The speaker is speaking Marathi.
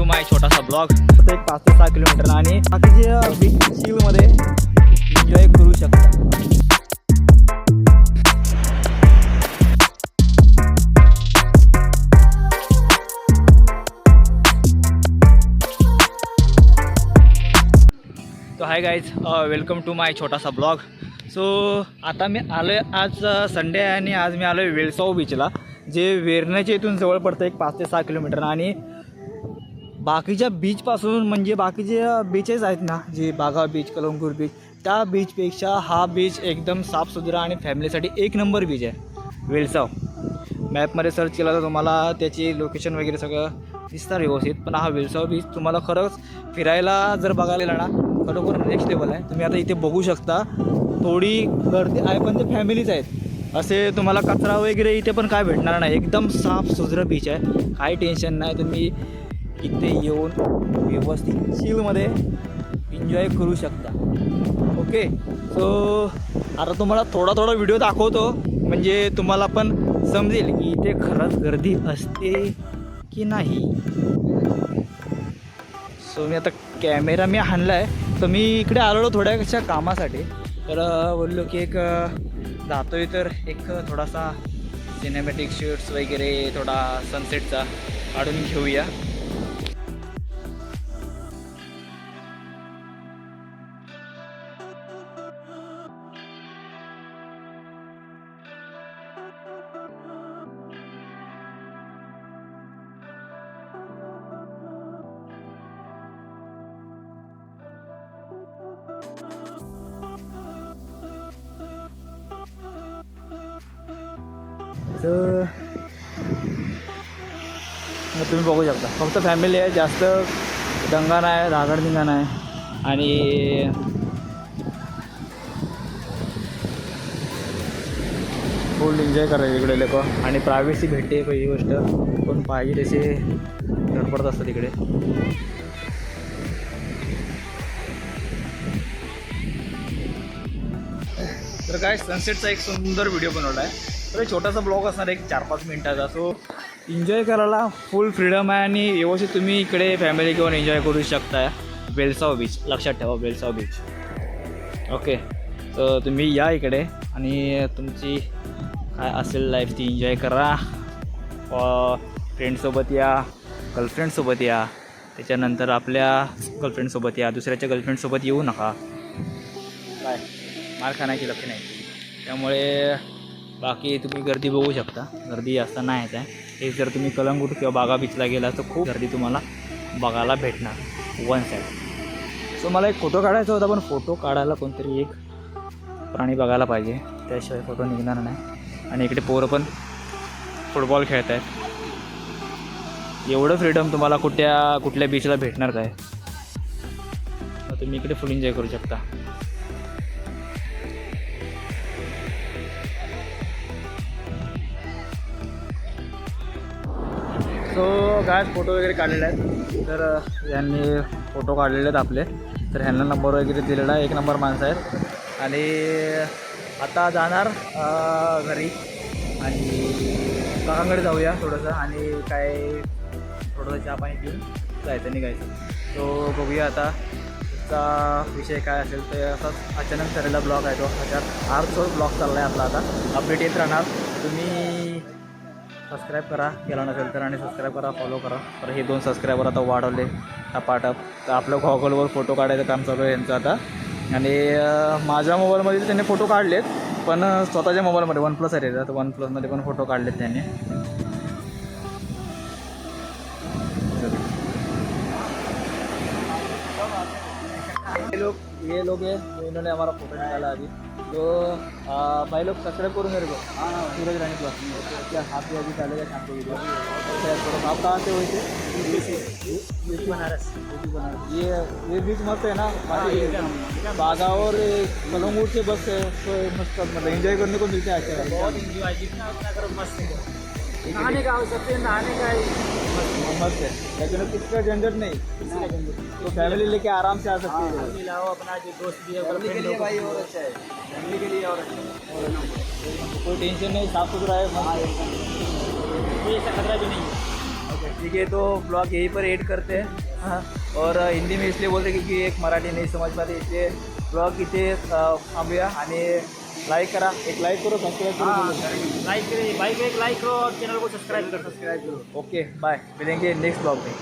टू माय छोटासा ब्लॉग एक पाच ते सहा किलोमीटर आणि बाकीचे बीच चिलमध्ये एन्जॉय करू शकता. तो hi guys welcome to my छोटासा ब्लॉग सो आता मी आलो आहे आज संडे आहे आणि आज मी आलो आहे वेलसाव बीचला जे वेरण्याच्या इथून जवळ पडतं एक पाच ते सहा किलोमीटर आणि बाकीच्या बीचपासून म्हणजे बाकीचे बीचेस आहेत ना जे बागा बीच कलंगूर बीच त्या बीचपेक्षा हा बीच एकदम साफसुथरा आणि फॅमिलीसाठी एक नंबर बीच आहे. वेलसाव. मॅपमध्ये सर्च केला तर तुम्हाला त्याची लोकेशन वगैरे सगळं दिसणार व्यवस्थित. पण हा वेलसाव बीच तुम्हाला खरंच फिरायला जर बघायला गेला ना खरोखर नेक्स्ट लेवल आहे. तुम्ही आता इथे बघू शकता थोडी गर्दी आहे पण ते फॅमिलीच आहेत. असे तुम्हाला कचरा वगैरे इथे पण काय भेटणार नाही. एकदम साफ सुथरं बीच आहे. काही टेन्शन नाही. तुम्ही इथे येऊन व्यवस्थित चिलमध्ये एन्जॉय करू शकता. ओके सो आता तुम्हाला थोडा थोडा व्हिडिओ दाखवतो. म्हणजे तुम्हाला पण समजेल की इथे खरंच गर्दी असते की नाही. सो मी आता कॅमेरा मी आणला आहे तर मी इकडे आलेलो थोड्याशा कामासाठी. तर बोललो की एक जातो जातोय तर एक थोडासा सिनेमॅटिक शूट्स वगैरे थोडा सनसेटचा काढून घेऊया. तर मग तुम्ही बघू शकता. फक्त फॅमिली आहे जास्त दंगा नाही रागड नाही. आणि फुल एन्जॉय करायचे इकडे लोक. आणि प्रायव्हेसी भेटते पहिली गोष्ट. कोण पाहिजे तसे धडपडत असतात इकडे. तर काय सनसेटचा एक सुंदर व्हिडिओ बनवला आहे तर छोटासा ब्लॉग असणार एक चार पाच मिनटाचा. सो एन्जॉय करायला फुल फ्रीडम आहे आणि व्यवस्थित तुम्ही इकडे फॅमिली घेऊन एन्जॉय करू शकताय. बेलसाव बीच लक्षात ठेवा बेलसाव बीच ओके तर तुम्ही या इकडे आणि तुमची काय असेल लाईफ ती एन्जॉय करा. फ्रेंडसोबत या गर्लफ्रेंडसोबत या. त्याच्यानंतर आपल्या गर्लफ्रेंडसोबत या. दुसऱ्याच्या गर्लफ्रेंडसोबत येऊ नका. काय? मार खाण्याची लक्ष नाही त्यामुळे बाकी तुम्ही गर्दी बघू शकता. गर्दी जास्त येत आहे हे जर तुम्ही कलंगूट किंवा बागा बीचला गेला तर खूप गर्दी तुम्हाला बघायला भेटणार. वन साईड सो मला एक फोटो काढायचा होता पण फोटो काढायला कोणतरी एक प्राणी बघायला पाहिजे. त्याशिवाय फोटो निघणार नाही. आणि इकडे पोरं पण फुटबॉल खेळत आहेत एवढं फ्रीडम तुम्हाला कुठल्या कुठल्या बीचला भेटणार काय? तुम्ही इकडे फुल एन्जॉय करू शकता. सो काय फोटो वगैरे काढलेले आहेत. तर यांनी फोटो काढलेले आहेत आपले. तर ह्यांना नंबर वगैरे दिलेला आहे. एक नंबर माणसं आहेत. आणि आता जाणार घरी. आणि काकांकडे जाऊया थोडंसं. आणि काय थोडंसं चहा पाणी पिऊन जायचं निघायचं. तो बघूया आता चा विषय काय असेल. ते असाच अचानक ठरलेला ब्लॉग आहे तो. अचानक आर्थ ब्लॉग चालला आहे आपला आता. अपडेट येत राहणार. तुम्ही सबस्क्राईब करा. केला नसेल तर आणि सबस्क्राईब करा फॉलो करा. तर हे दोन सबस्क्रायबर आता वाढवले. हा पाठप तर आपलं गॉगलवर फोटो काढायचं काम चालू आहे यांचं आता. आणि माझ्या मोबाईलमध्ये त्यांनी फोटो काढलेत पण स्वतःच्या मोबाईलमध्ये वन प्लस आहे तर वन प्लसमध्ये पण फोटो काढलेत त्यांनी. लोक ये लोग हैं जो इन्होंने हमारा फ़ोटो निकाला अभी। तो आ, भाई लोग सब्सक्राइब करो मेरे को। सूरज रानी प्लस क्या हाथ भी अभी डालेगा शाम को वीडियो शेयर करो। आप कहाँ से हुए थे? बनारस। ये ये बीच मस्त है ना? बागा और कलंगूट से बस है, तो मस्त मतलब एंजॉय करने को मिलता है अच्छा बहुत एंजॉय जितना करो मस्त है। है, नहाने का आवश्यकता है नहाने का ही मस्त है लेकिन किसी का झंझट नहीं। तो फैमिली लेके आराम से आ सकती हाँ, है अपना जो दोस्त भी है फैमिली के लिए भाई और अच्छा है। फैमिली के लिए और अच्छा है। कोई टेंशन नहीं साफ़ सुथरा है। कोई ऐसा खतरा भी नहीं है। ओके ठीक है तो ब्लॉग यहीं पर एड करते हैं। हाँ और हिंदी में इसलिए बोलते हैं क्योंकि एक मराठी नहीं समझ पाते इसलिए ब्लॉग इथे अ, थांबूया। आणि लाईक करा. एक लाईक करो सबस्क्राईब करो. लाइक करें. भाई को एक लाइक करो. और चैनल को सब्सक्राइब करो. सब्सक्राइब करो ओके बाय मिलेंगे नेक्स्ट ब्लॉग में.